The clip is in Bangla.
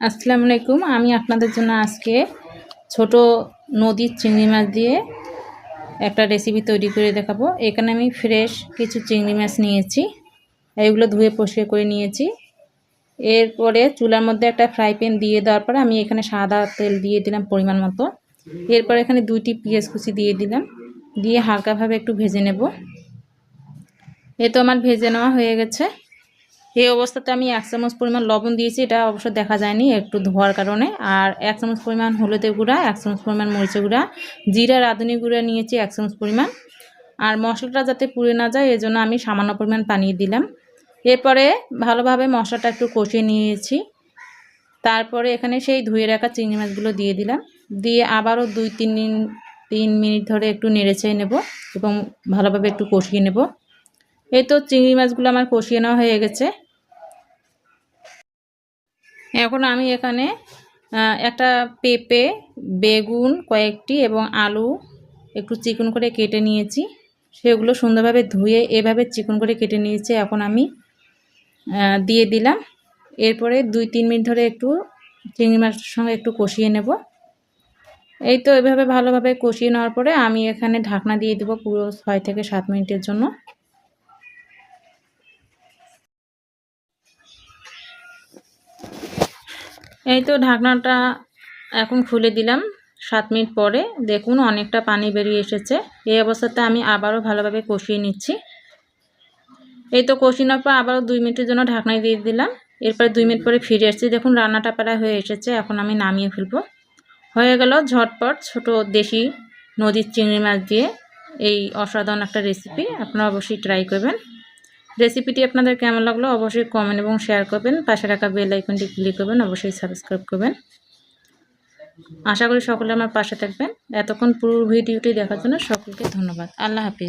আসসালামু আলাইকুম। আমি আপনাদের জন্য আজকে ছোট নদীর চিংড়ি মাছ দিয়ে একটা রেসিপি তৈরি করে দেখাবো। এখানে আমি ফ্রেশ কিছু চিংড়ি মাছ নিয়েছি। এগুলো ধুয়ে পরিষ্কার করে নিয়েছি। এরপরে চুলার মধ্যে একটা ফ্রাই প্যান দিয়ে দেওয়ার পরে আমি এখানে সাদা তেল দিয়ে দিলাম পরিমাণ মতো। এরপর এখানে দুইটি পেঁয়াজ কুচি দিয়ে দিলাম। দিয়ে হালকাভাবে একটু ভেজে নেব। এ তো আমার ভেজে নেওয়া হয়ে গেছে। এই অবস্থাতে আমি এক চামচ পরিমাণ লবণ দিয়েছি, এটা অবশ্য দেখা যায়নি একটু ধোয়ার কারণে। আর এক চামচ পরিমাণ হলুদের গুঁড়া, এক চামচ পরিমাণ মরিচের গুঁড়া, জিরা রাঁধুনি গুঁড়া নিয়েছি এক চামচ পরিমাণ। আর মশলাটা যাতে পুড়ে না যায় এজন্য আমি সামান্য পরিমাণ পানি দিলাম। এরপরে ভালোভাবে মশলাটা একটু কষিয়ে নিয়েছি। তারপরে এখানে সেই ধুয়ে রাখা চিংড়ি মাছগুলো দিয়ে দিলাম। দিয়ে আবারও দুই তিন তিন মিনিট ধরে একটু নেড়েচেয়ে নেব এবং ভালোভাবে একটু কষিয়ে নেব। এই তো চিংড়ি মাছগুলো আমার কষিয়ে নেওয়া হয়ে গেছে। এখন আমি এখানে একটা পেঁপে, বেগুন কয়েকটি এবং আলু একটু চিকন করে কেটে নিয়েছি। সেগুলো সুন্দরভাবে ধুয়ে এভাবে চিকন করে কেটে নিয়েছি, এখন আমি দিয়ে দিলাম। এরপরে দুই তিন মিনিট ধরে একটু চিংড়ি মাছের সঙ্গে একটু কষিয়ে নেব। এই তো এভাবে ভালোভাবে কষিয়ে নেওয়ার পরে আমি এখানে ঢাকনা দিয়ে দেবো পুরো ছয় থেকে সাত মিনিটের জন্য। এই তো ঢাকনাটা এখন খুলে দিলাম সাত মিনিট পরে। দেখুন, অনেকটা পানি বেরিয়ে এসেছে। এই অবস্থাতে আমি আবারও ভালোভাবে কষিয়ে নিচ্ছি। এই তো কষিয়ে পর আবারও দুই মিনিটের জন্য ঢাকনায় দিয়ে দিলাম। এরপরে দুই মিনিট পরে ফিরে এসেছি দেখুন, রান্নাটা প্রায় হয়ে এসেছে। এখন আমি নামিয়ে ফেলব। হয়ে গেল ঝটপট ছোট দেশি নদীর চিংড়ি মাছ দিয়ে এই অসাধারণ একটা রেসিপি আপনারা অবশ্যই ট্রাই করবেন। রেসিপিটি আপনাদের কেমন লাগল অবশ্যই কমেন্ট এবং শেয়ার করবেন। পাশে রাখা বেল আইকনটি ক্লিক করবেন, অবশ্যই সাবস্ক্রাইব করবেন। আশা করি সকলে আমার পাশে থাকবেন। এতক্ষণ পুরো ভিডিওটি দেখার জন্য সকলকে ধন্যবাদ। আল্লাহ হাফিজ।